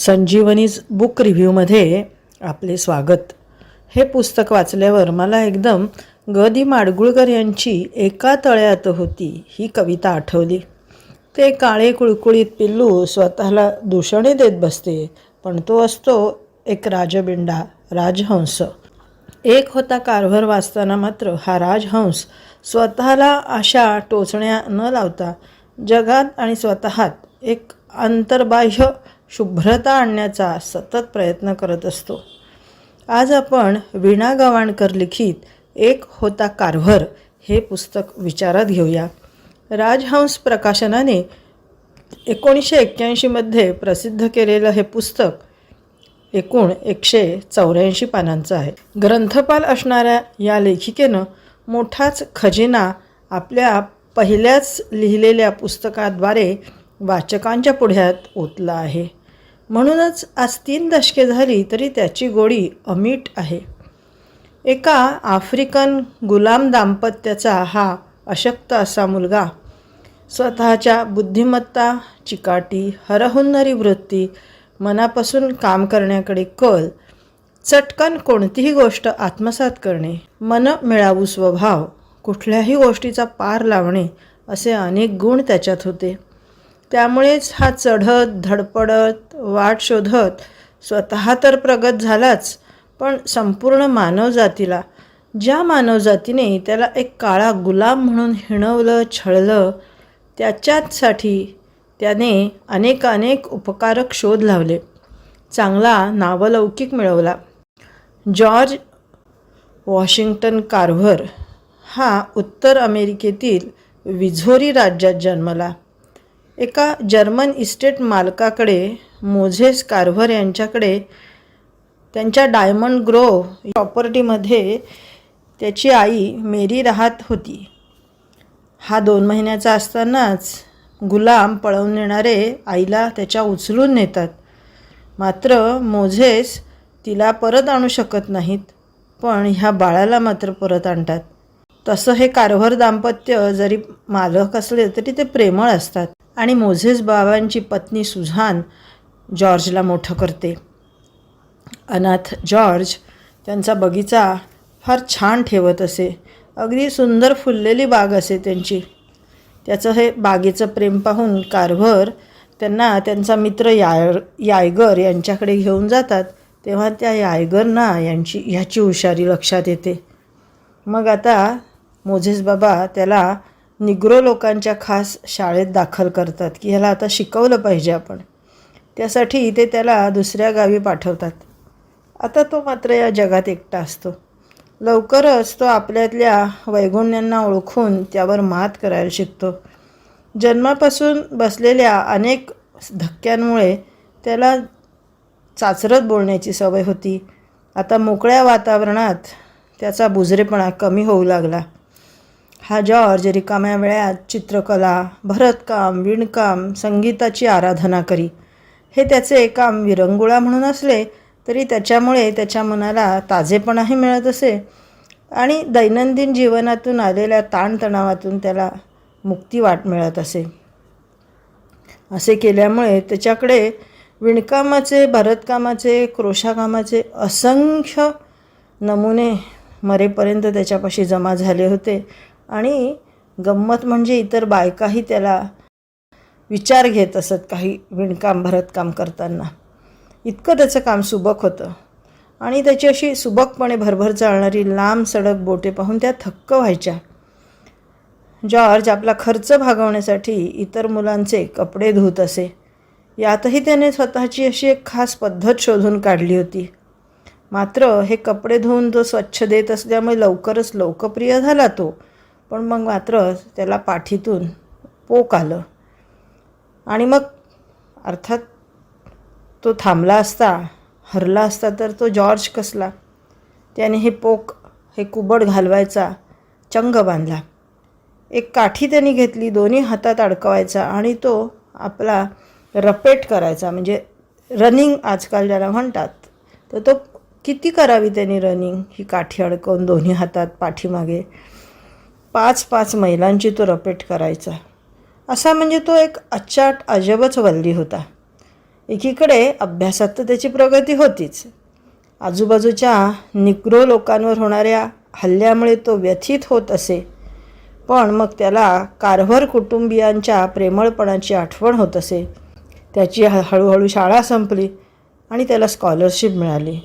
संजीवनीज book रिव्ह्यूमध्ये आपले स्वागत. हे पुस्तक वाचल्यावर मला एकदम ग दि माडगुळकर यांची एका तळ्यात होती ही कविता आठवली. ते काळे कुळकुळीत पिल्लू स्वतःला दूषणे देत बसते पण तो असतो एक राजबिंडा राजहंस. एक होता कारभार वाचताना मात्र हा राजहंस स्वतःला अशा टोचण्या न लावता जगात आणि स्वतःत एक अंतर्बाह्य शुभ्रता आणण्याचा सतत प्रयत्न करत असतो. आज आपण वीणा गवाणकर लिखित एक होता कारभार हे पुस्तक विचारात घेऊया. राजहंस प्रकाशनाने एकोणीसशे एक्क्याऐंशीमध्ये प्रसिद्ध केलेलं हे पुस्तक एकूण एकशे चौऱ्याऐंशी पानांचं आहे. ग्रंथपाल असणाऱ्या या लेखिकेनं मोठाच खजिना आपल्या पहिल्याच लिहिलेल्या पुस्तकाद्वारे वाचकांच्या पुढ्यात ओतला आहे. म्हणूनच आज तीन दशके झाली तरी त्याची गोडी अमीट आहे. एका आफ्रिकन गुलाम दाम्पत्याचा हा अशक्त असा मुलगा स्वतःच्या बुद्धिमत्ता चिकाटी हरहुन्नरी वृत्ती मनापासून काम करण्याकडे कल चटकन कोणतीही गोष्ट आत्मसात करणे मन मिळावू स्वभाव कुठल्याही गोष्टीचा पार लावणे असे अनेक गुण त्याच्यात होते. त्यामुळेच हा चढत धडपडत वाट शोधत स्वतः तर प्रगत झालाच पण संपूर्ण मानवजातीला ज्या मानवजातीने त्याला एक काळा गुलाम म्हणून हिणवलं छळलं त्याच्याचसाठी त्याने अनेक अनेक उपकारक शोध लावले. चांगला नावलौकिक मिळवला. जॉर्ज वॉशिंग्टन कार्व्हर हा उत्तर अमेरिकेतील विझोरी राज्यात जन्मला. एका जर्मन इस्टेट मालकाकडे मोझेस कार्व्हर यांच्याकडे त्यांच्या डायमंड ग्रो प्रॉपर्टीमध्ये त्याची आई मेरी राहत होती. हा दोन महिन्याचा असतानाच गुलाम पळवून नेणारे आईला त्याच्या उचलून नेतात. मात्र मोझेस तिला परत आणू शकत नाहीत पण ह्या बाळाला मात्र परत आणतात. तसं हे कारभार दाम्पत्य जरी मालक असले तरी ते प्रेमळ असतात. आणि मोझेस बाबांची पत्नी सुझान जॉर्जला मोठं करते. अनाथ जॉर्ज त्यांचा बगीचा फार छान ठेवत असे. अगदी सुंदर फुललेली बाग असे त्यांची. त्याचं हे बागेचं प्रेम पाहून कारभर त्यांना त्यांचा मित्र याय यायगर यांच्याकडे घेऊन जातात तेव्हा त्या यायगरना यांची ह्याची हुशारी लक्षात येते. मग आता मोझेस बाबा त्याला निग्रो लोकांच्या खास शाळेत दाखल करतात की ह्याला आता शिकवलं पाहिजे आपण. त्यासाठी ते त्याला दुसऱ्या गावी पाठवतात. आता तो मात्र या जगात एकटा असतो. लवकरच तो आपल्यातल्या वैगुण्यांना ओळखून त्यावर मात करायला शिकतो. जन्मापासून बसलेल्या अनेक धक्क्यांमुळे त्याला चाचरत बोलण्याची सवय होती. आता मोकळ्या वातावरणात त्याचा बुजरेपणा कमी होऊ लागला. हा जॉर्ज रिकाम्या वेळात चित्रकला भरतकाम विणकाम संगीताची आराधना करी. हे त्याचे काम विरंगुळा म्हणून असले तरी त्याच्यामुळे त्याच्या मनाला ताजेपणाही मिळत असे आणि दैनंदिन जीवनातून आलेल्या ताणतणावातून त्याला मुक्ती वाट मिळत असे. असे केल्यामुळे त्याच्याकडे विणकामाचे भरतकामाचे क्रोशाकामाचे असंख्य नमुने मरेपर्यंत त्याच्यापाशी जमा झाले होते. आणि गंमत म्हणजे इतर बायकाही त्याला विचार घेत असत काही विणकाम भरतकाम करताना. इतकं त्याचं काम सुबक होतं. आणि त्याची अशी सुबकपणे भरभर चालणारी लांब सडक बोटे पाहून त्या थक्क व्हायच्या. जॉर्ज आपला खर्च भागवण्यासाठी इतर मुलांचे कपडे धुत असे. यातही त्याने स्वतःची अशी एक खास पद्धत शोधून काढली होती. मात्र हे कपडे धुवून तो स्वच्छ देत असल्यामुळे लवकरच लोकप्रिय झाला तो. पण मग मात्र त्याला पाठीतून पोक आलं. आणि मग अर्थात तो थांबला असता हरला असता तर तो जॉर्ज कसला? त्याने हे पोक हे कुबड घालवायचा चंग बांधला. एक काठी त्यांनी घेतली दोन्ही हातात अडकवायचा आणि तो आपला रपेट करायचा म्हणजे रनिंग आजकाल ज्याला म्हणतात तर तो किती करावी त्यांनी रनिंग? ही काठी अडकवून दोन्ही हातात पाठीमागे पाच पाच मैलांची तो रपेट करायचा. असा म्हणजे तो एक अचाट अजबच वल्ली होता. एकीकडे अभ्यासात तर त्याची प्रगती होतीच. आजूबाजूच्या निग्रो लोकांवर होणाऱ्या हल्ल्यामुळे तो व्यथित होत असे. पण मग त्याला कारभार कुटुंबियांच्या प्रेमळपणाची आठवण होत असे. त्याची ह हळूहळू शाळा संपली आणि त्याला स्कॉलरशिप मिळाली.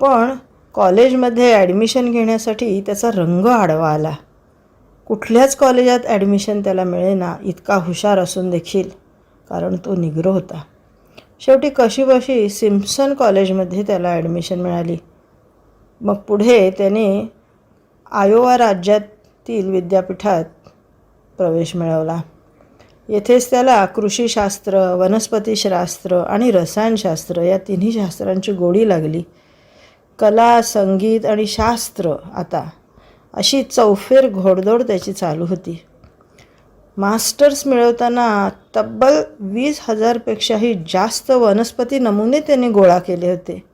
पण कॉलेजमध्ये ॲडमिशन घेण्यासाठी त्याचा रंग आडवा आला. कुठल्याच कॉलेजात ॲडमिशन त्याला मिळेना इतका हुशार असून देखील कारण तो निग्रो होता. शेवटी कशीबशी सिम्पसन कॉलेजमध्ये त्याला ॲडमिशन मिळाली. मग पुढे त्याने आयोवा राज्यातील विद्यापीठात प्रवेश मिळवला. येथेच त्याला कृषीशास्त्र वनस्पतीशास्त्र आणि रसायनशास्त्र या तिन्ही शास्त्रांची गोडी लागली. कला संगीत आणि शास्त्र आता अशी चौफेर घोडदौड त्याची चालू होती. मास्टर्स मिळवताना तब्बल वीस हजारपेक्षाही जास्त वनस्पती नमुने त्याने गोळा केले होते.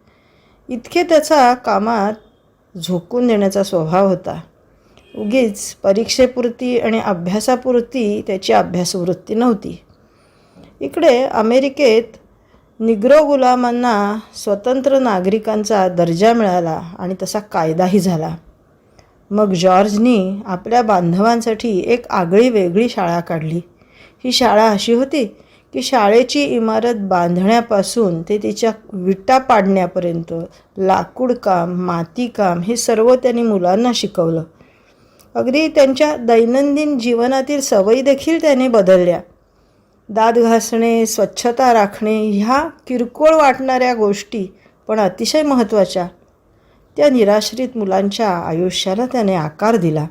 इतके त्याचा कामात झोकून देण्याचा स्वभाव होता. उगीच परीक्षेपुरती आणि अभ्यासापुरती त्याची अभ्यासवृत्ती नव्हती. इकडे अमेरिकेत निग्रो गुलामांना स्वतंत्र नागरिकांचा दर्जा मिळाला आणि तसा कायदाही झाला. मग जॉर्जनी आपल्या बांधवांसाठी एक आगळी वेगळी शाळा काढली. ही शाळा अशी होती की शाळेची इमारत बांधण्यापासून ते तिच्या विटा पाडण्यापर्यंत लाकूडकाम मातीकाम हे सर्व त्यांनी मुलांना शिकवलं. अगदी त्यांच्या दैनंदिन जीवनातील सवयी देखील त्याने बदलल्या. दात घासणे स्वच्छता राखणे ह्या किरकोळ वाटणाऱ्या गोष्टी पण अतिशय महत्त्वाच्या. त्या निराश्रित मुलांच्या आयुष्याला त्याने आकार दिला.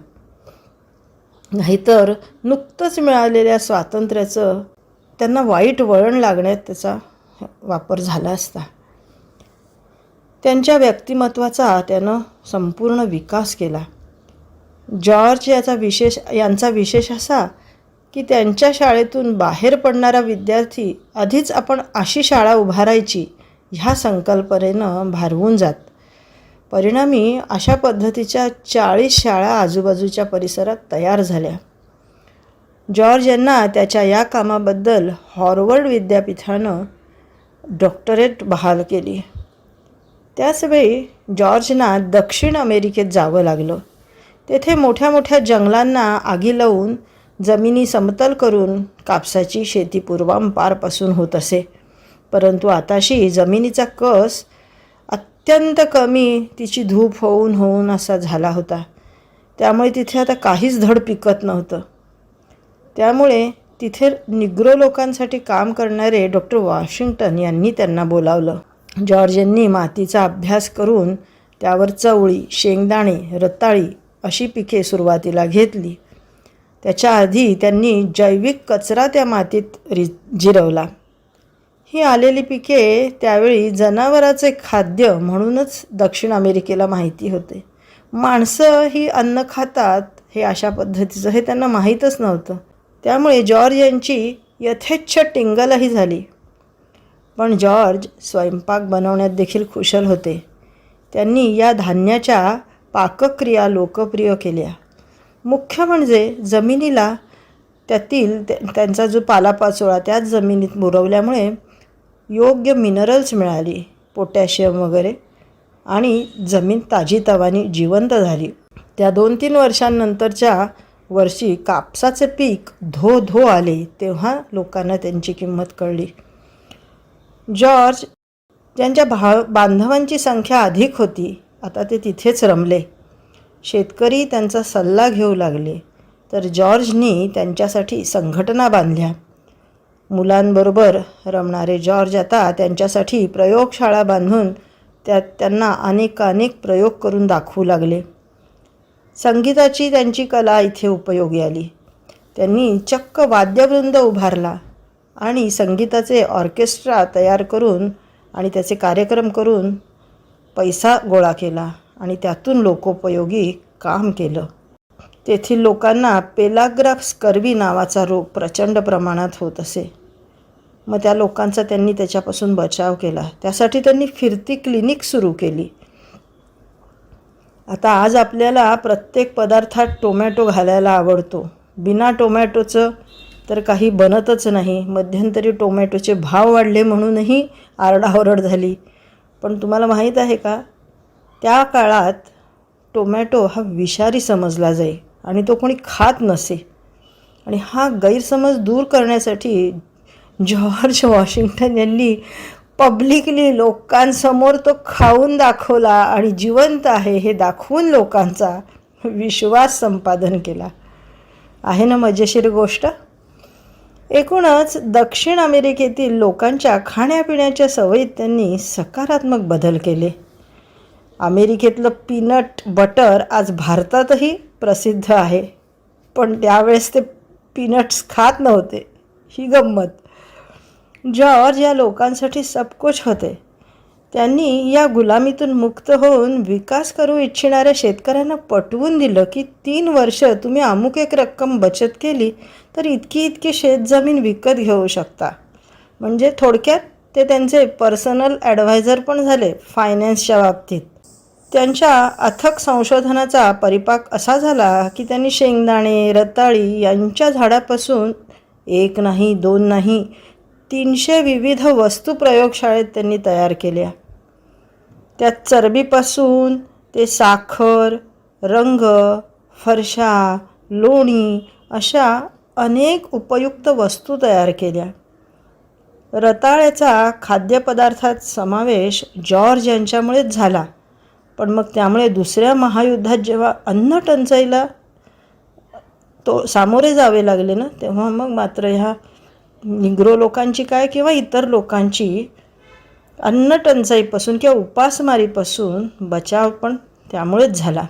नाहीतर नुकतंच मिळालेल्या स्वातंत्र्याचं त्यांना वाईट वळण लागण्यात त्याचा वापर झाला असता. त्यांच्या व्यक्तिमत्वाचा त्यानं संपूर्ण विकास केला. जॉर्ज याचा विशेष यांचा विशेष असा की त्यांच्या शाळेतून बाहेर पडणारा विद्यार्थी आधीच आपण अशी शाळा उभारायची ह्या संकल्पनेनं भारवून जात. परिणामी अशा पद्धतीच्या चाळीस शाळा आजूबाजूच्या परिसरात तयार झाल्या. जॉर्ज यांना त्याच्या या कामाबद्दल हॉर्वर्ड विद्यापीठानं डॉक्टरेट बहाल केली. त्याचवेळी जॉर्जना दक्षिण अमेरिकेत जावं लागलं. तेथे मोठ्या मोठ्या जंगलांना आगी लावून जमिनी समतल करून कापसाची शेती पूर्वांपारपासून होत असे. परंतु आताशी जमिनीचा कस अत्यंत कमी तिची धूप होऊन होऊन असा झाला होता. त्यामुळे तिथे आता काहीच धड पिकत नव्हतं. त्यामुळे तिथे निग्रो लोकांसाठी काम करणारे डॉक्टर वॉशिंग्टन यांनी त्यांना बोलावलं. जॉर्ज यांनी मातीचा अभ्यास करून त्यावर चवळी शेंगदाणे रताळी अशी पिके सुरुवातीला घेतली. त्याच्या आधी त्यांनी जैविक कचरा त्या मातीत रि जिरवला. ही आलेली पिके त्यावेळी जनावराचे खाद्य म्हणूनच दक्षिण अमेरिकेला माहिती होते. माणसं ही अन्न खातात हे अशा पद्धतीचं हे त्यांना माहीतच नव्हतं. त्यामुळे जॉर्ज यांची यथेच्छ टिंगलही झाली. पण जॉर्ज स्वयंपाक बनवण्यात देखील कुशल होते. त्यांनी या धान्याच्या पाकक्रिया लोकप्रिय केल्या. मुख्य म्हणजे जमिनीला त्यातील त्यांचा जो पालापाचोळा त्याच जमिनीत मुरवल्यामुळे योग्य मिनरल्स मिळाली पोटॅशियम वगैरे. आणि जमीन ताजीतवानी जिवंत झाली. त्या दोन तीन वर्षांनंतरच्या वर्षी कापसाचे पीक धो धो आले तेव्हा लोकांना त्यांची किंमत कळली. जॉर्ज ज्यांच्या भा बांधवांची संख्या अधिक होती. आता ते तिथेच रमले. शेतकरी त्यांचा सल्ला घेऊ लागले. तर जॉर्जनी त्यांच्यासाठी संघटना बांधल्या. मुलांबरोबर रमणारे जॉर्ज आता त्यांच्यासाठी प्रयोगशाळा बांधून त्यात त्यांना अनेकानेक प्रयोग करून दाखवू लागले. संगीताची त्यांची कला इथे उपयोगी आली. त्यांनी चक्क वाद्यवृंद उभारला आणि संगीताचे ऑर्केस्ट्रा तयार करून आणि त्याचे कार्यक्रम करून पैसा गोळा केला आणि त्यातून लोकोपयोगी काम केलं. तेथील लोकांना पेलाग्राफ्स कर्वी नावाचा रोग प्रचंड प्रमाणात होत असे. मग त्या लोकांचा त्यांनी त्याच्यापासून बचाव केला. त्यासाठी त्यांनी फिरती क्लिनिक सुरू केली. आता आज आपल्याला प्रत्येक पदार्थात टोमॅटो घालायला आवडतो. बिना टोमॅटोचं तर काही बनतच नाही. मध्यंतरी टोमॅटोचे भाव वाढले म्हणूनही आरडाओरड झाली. पण तुम्हाला माहीत आहे का? त्या काळात टोमॅटो हा विषारी समजला जाई. आणि तो कोणी खात नसे. आणि हा गैरसमज दूर करण्यासाठी जॉर्ज वॉशिंग्टन यांनी पब्लिकली लोकांसमोर तो खाऊन दाखवला आणि जिवंत आहे हे दाखवून लोकांचा विश्वास संपादन केला. आहे ना मजेशीर गोष्ट? एकूणच दक्षिण अमेरिकेतील लोकांच्या खाण्यापिण्याच्या सवयीत त्यांनी सकारात्मक बदल केले. अमेरिकेतलं पीनट बटर आज भारतातही प्रसिद्ध आहे. पण त्यावेळेस ते पीनट्स खात नव्हते. ही गंमत. जॉर्ज या लोकांसाठी सबकुछ होते. त्यांनी या गुलामीतून मुक्त होऊन विकास करू इच्छिणाऱ्या शेतकऱ्यांना पटवून दिलं की तीन वर्ष तुम्ही अमुक एक रक्कम बचत केली तर इतकी इतकी शेतजमीन विकत घेऊ शकता. म्हणजे थोडक्यात ते त्यांचे पर्सनल ॲडवायझर पण झाले फायनान्सच्या बाबतीत. त्यांच्या अथक संशोधनाचा परिपाक असा झाला की त्यांनी शेंगदाणे रताळी यांच्या झाडापासून एक नाही दोन नाही तीनशे विविध वस्तू प्रयोगशाळेत त्यांनी तयार केल्या. त्यात चरबीपासून ते साखर रंग फरशा लोणी अशा अनेक उपयुक्त वस्तू तयार केल्या. रताळ्याचा खाद्यपदार्थात समावेश जॉर्ज यांच्यामुळेच झाला. पण मग त्यामुळे दुसऱ्या महायुद्धात जेव्हा अन्न टंचाईला तो सामोरे जावे लागले ना तेव्हा मग मात्र ह्या निग्रो लोकांची काय किंवा इतर लोकांची अन्न टंचाईपासून किंवा उपासमारीपासून बचाव पण त्यामुळेच झाला.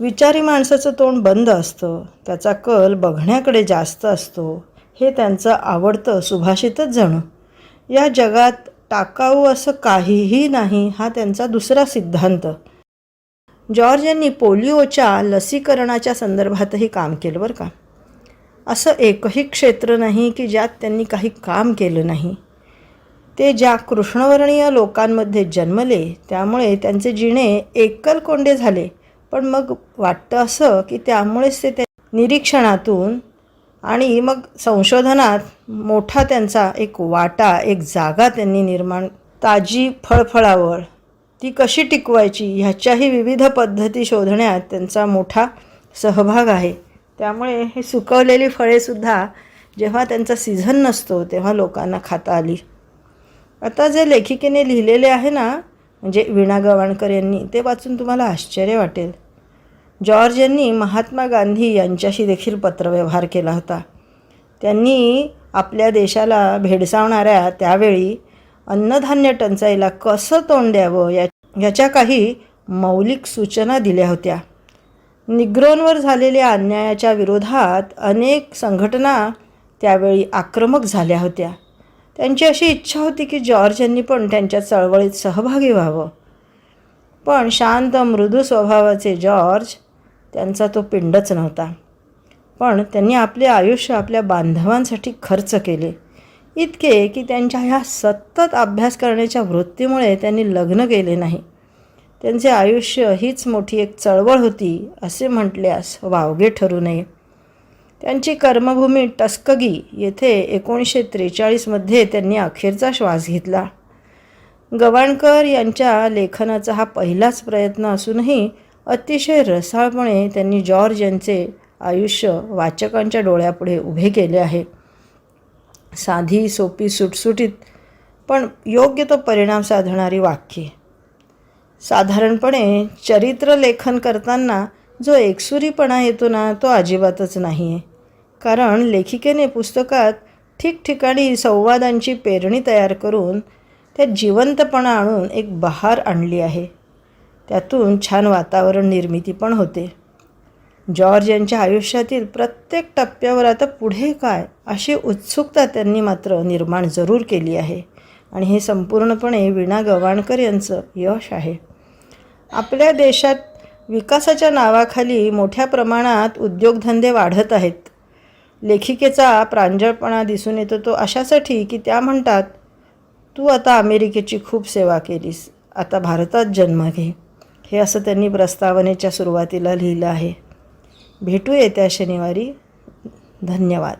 विचारी माणसाचं तोंड बंद असतं त्याचा कल बघण्याकडे जास्त असतो हे त्यांचं आवडतं सुभाषितच जणू. या जगात टाकाऊ असं काहीही नाही हा त्यांचा दुसरा सिद्धांत. जॉर्ज यांनी पोलिओच्या लसीकरणाच्या संदर्भातही काम केलं बरं का? असं एकही क्षेत्र नाही की ज्यात त्यांनी काही काम केलं नाही. ते ज्या कृष्णवर्णीय लोकांमध्ये जन्मले त्यामुळे त्यांचे जिणे एकलकोंडे झाले. पण मग वाटतं असं की त्यामुळेच ते त्या निरीक्षणातून आणि मग संशोधनात मोठा त्यांचा एक वाटा एक जागा त्यांनी निर्माण ताजी फळफळावळ ती कशी टिकवायची ह्याच्याही विविध पद्धती शोधण्यात त्यांचा मोठा सहभाग आहे. त्यामुळे हे सुकवलेली फळेसुद्धा जेव्हा त्यांचा सीझन नसतो तेव्हा लोकांना खाता आली. आता जे लेखिकेने लिहिलेले आहे ना म्हणजे वीणा गवाणकर यांनी ते वाचून तुम्हाला आश्चर्य वाटेल. जॉर्ज यांनी महात्मा गांधी यांच्याशी देखील पत्रव्यवहार केला होता. त्यांनी आपल्या देशाला भेडसावणाऱ्या त्यावेळी अन्नधान्य टंचाईला कसं तोंड द्यावं? या याच्या काही मौलिक सूचना दिल्या होत्या. निग्रोंवर झालेल्या अन्यायाच्या विरोधात अनेक संघटना त्यावेळी आक्रमक झाल्या होत्या. त्यांची अशी इच्छा होती की जॉर्ज यांनी पण त्यांच्या चळवळीत सहभागी व्हावं. पण शांत मृदू स्वभावाचे जॉर्ज त्यांचा तो पिंडच नव्हता. पण त्यांनी आपले आयुष्य आपल्या बांधवांसाठी खर्च केले. इतके की त्यांच्या ह्या सतत अभ्यास करण्याच्या वृत्तीमुळे त्यांनी लग्न केले नाही. त्यांचे आयुष्य हीच मोठी एक चळवळ होती असे म्हटल्यास वावगे ठरू नये. त्यांची कर्मभूमी टस्कगी येथे एकोणीसशे त्रेचाळीसमध्ये त्यांनी अखेरचा श्वास घेतला. गवाणकर यांच्या लेखनाचा हा पहिलाच प्रयत्न असूनही अतिशय रसाळपणे त्यांनी जॉर्ज यांचे आयुष्य वाचकांच्या डोळ्यापुढे उभे केले आहे. साधी सोपी सुटसुटीत पण योग्य तो परिणाम साधणारी वाक्ये. साधारणपणे चरित्र लेखन करताना जो एकसुरीपणा येतो ना तो अजिबातच नाही आहे कारण लेखिकेने पुस्तकात ठिकठिकाणी संवादांची पेरणी तयार करून त्यात जिवंतपणा आणून एक बहार आणली आहे. त्यातून छान वातावरण निर्मिती पण होते. जॉर्ज यांच्या आयुष्यातील प्रत्येक टप्प्यावर आता पुढे काय अशी उत्सुकता त्यांनी मात्र निर्माण जरूर केली आहे. आणि हे संपूर्णपणे वीणा गवाणकर यांचं यश आहे. आपल्या देशात विकासाच्या नावाखाली मोठ्या प्रमाणात उद्योगधंदे वाढत आहेत. लेखिकेचा प्रांजळपणा दिसून येतो तो अशासाठी की त्या म्हणतात तू आता अमेरिकेची खूप सेवा केलीस आता भारतात जन्म घे. हे असं त्यांनी प्रस्तावनेच्या सुरुवातीला लिहिलं आहे. भेटू येत्या शनिवारी. धन्यवाद.